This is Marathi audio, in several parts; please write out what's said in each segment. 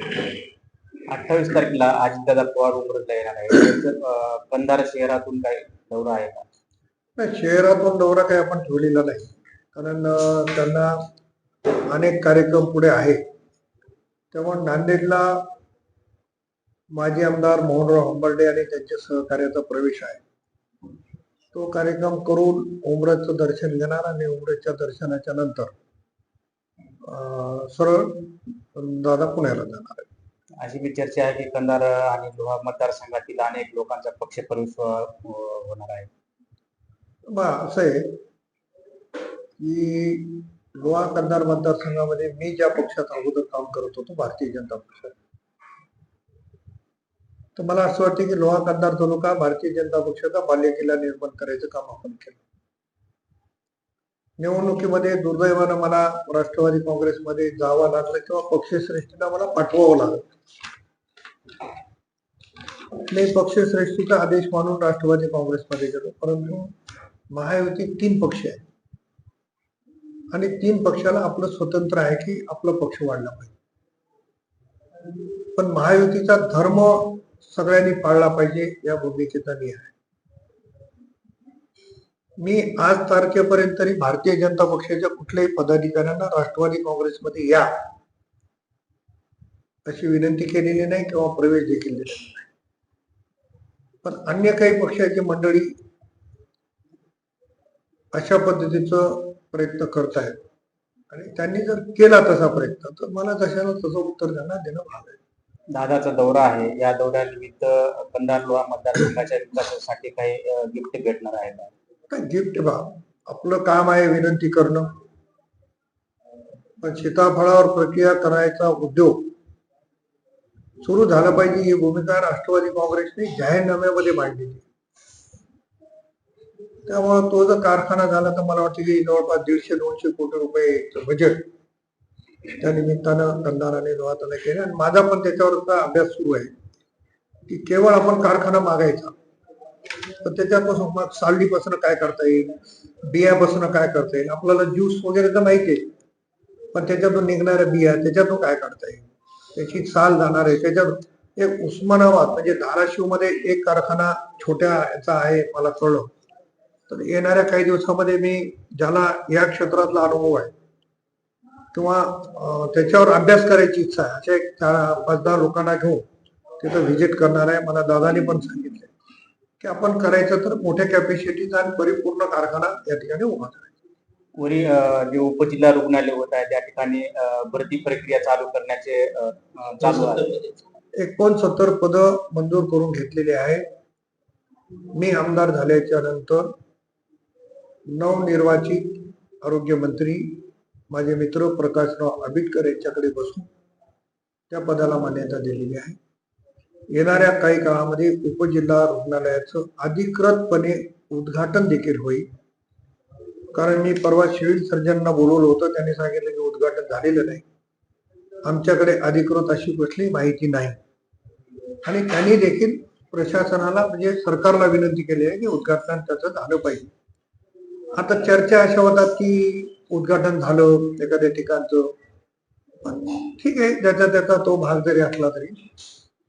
अठ्ठावीस तारखेला अजितदादा पवार उमरला येणार आहे. बंधारा शहरातून काय दौरा आहे का? नाही शहरातून दौरा काही आपण ठेवलेला नाही. कारण त्यांना अनेक कार्यक्रम पुढे आहे त्यामुळे नांदेडला माजी आमदार मोहनराव हंबर्डे आणि त्यांच्या सहकार्याचा प्रवेश आहे. तो कार्यक्रम करून उमराचं दर्शन घेणार आणि उमरेच्या दर्शनाच्या नंतर सरळ दादा पुण्याला जाणार आहे अशी मी चर्चा आहे की कंधार आणि लोहा मतदारसंघातील अनेक लोकांचा पक्ष प्रवेश होणार आहे. बा असं आहे की लोहा कंधार मतदारसंघामध्ये मी ज्या पक्षात अगोदर काम करत होतो भारतीय जनता पक्ष. तर मला असं वाटतं की लोहा कंधार तालुका भारतीय जनता पक्षाचा बाल्यकिल्ला निर्माण करायचं काम आपण केलं. निवडणुकीमध्ये दुर्दैवानं मला राष्ट्रवादी काँग्रेसमध्ये जावं लागलं किंवा पक्षश्रेष्ठीला मला पाठवावं लागलं. मी पक्षश्रेष्ठीचा आदेश मानून राष्ट्रवादी काँग्रेसमध्ये गेलो परंतु महायुतीत तीन पक्ष आहेत. आणि तीन पक्षाला आपलं स्वतंत्र आहे की आपला पक्ष वाढला पाहिजे. पण महायुतीचा धर्म सगळ्यांनी पाळला पाहिजे या भूमिकेचा मी आहे. मी आज तारखेपर्यंत तरी भारतीय जनता पक्षाच्या कुठल्याही पदाधिकाऱ्यांना राष्ट्रवादी काँग्रेसमध्ये या अशी विनंती केलेली नाही किंवा प्रवेश देखील दिलेला नाही. पण अन्य काही पक्षाची मंडळी अशा पद्धतीचं प्रयत्न करत आहेत आणि त्यांनी जर केला तसा प्रयत्न तर मला तशाला तसं उत्तर त्यांना देणं भाग आहे. दादाचा दौरा आहे. या दौऱ्यानिमित्त कंधार लोहा मतदारसंघाच्या विकासासाठी काही गिफ्ट भेटणार आहे का काय गिफ्ट बा? आपलं काम आहे विनंती करणं. पण सीताफळावर प्रक्रिया करायचा उद्योग सुरू झाला पाहिजे ही भूमिका राष्ट्रवादी काँग्रेसने जाहीरनाम्यामध्ये मांडलेली त्यामुळे तो जर कारखाना झाला तर मला वाटतं की जवळपास दीडशे दोनशे कोटी रुपये बजेट त्या निमित्तानं कंधार आणि केले. आणि माझा पण त्याच्यावरचा अभ्यास सुरू आहे की केवळ आपण कारखाना मागायचा. तर त्याच्यापासून मग सालडीपासून काय करता येईल? बियापासून काय करता येईल? आपल्याला ज्यूस वगैरे तर माहिती आहे. पण त्याच्यातून निघणाऱ्या बिया त्याच्यातून काय काढता येईल? त्याची साल जाणार आहे. त्याच्यात एक उस्मानाबाद म्हणजे धाराशिवमध्ये एक कारखाना छोट्या याचा आहे मला कळलं. तर येणाऱ्या काही दिवसामध्ये मी ज्याला या क्षेत्रातला अनुभव आहे किंवा त्याच्यावर अभ्यास करायची इच्छा आहे अशा एक चार पाच दहा लोकांना घेऊन तिथं व्हिजिट करणार आहे. मला दादानी पण सांगितलं की आपण करायचं तर मोठ्या कॅपॅसिटीचा आणि परिपूर्ण कारखाना या ठिकाणी उभा करायचा. अं, जे उपजिल्हा रुग्णालय होत आहे त्या ठिकाणी भरती प्रक्रिया चालू करण्याचे चालू आहे. एकोणसत्तर पद मंजूर करून घेतलेले आहे. मी आमदार झाल्याच्यानंतर नवनिर्वाचित आरोग्यमंत्री माझे मित्र प्रकाशराव आंबेडकर यांच्याकडे बसून त्या पदाला मान्यता दिलेली आहे. येणाऱ्या काही काळामध्ये उपजिल्हा रुग्णालयाचं अधिकृतपणे उद्घाटन देखील होईल. कारण मी परवा सिव्हिल सर्जनना बोलवलं होतं त्यांनी सांगितलं की उद्घाटन झालेलं नाही. आमच्याकडे अधिकृत अशी कुठली माहिती नाही. आणि त्यांनी देखील प्रशासनाला म्हणजे सरकारला विनंती केली आहे की उद्घाटन त्याचं झालं पाहिजे. आता चर्चा अशा होतात की उद्घाटन झालं एखाद्या ठिकाणचं. पण ठीक आहे ज्याचा त्याचा तो भाग जरी असला तरी.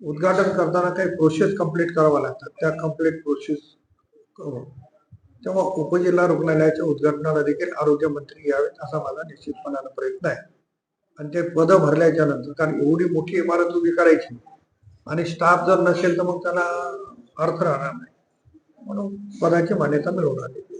उद्घाटन करताना काही प्रोसेस कंप्लीट कराव्या लागतात. त्या कंप्लीट प्रोसेस तेव्हा उपजिल्हा रुग्णालयाच्या उद्घाटनाला देखील आरोग्यमंत्री यावेत असा माझा निश्चितपणानं प्रयत्न आहे. आणि ते पद भरल्याच्या नंतर कारण एवढी मोठी इमारत उभी करायची आणि स्टाफ जर नसेल तर मग त्याला अर्थ राहणार नाही. म्हणून पदाची मान्यता मिळवणार आहे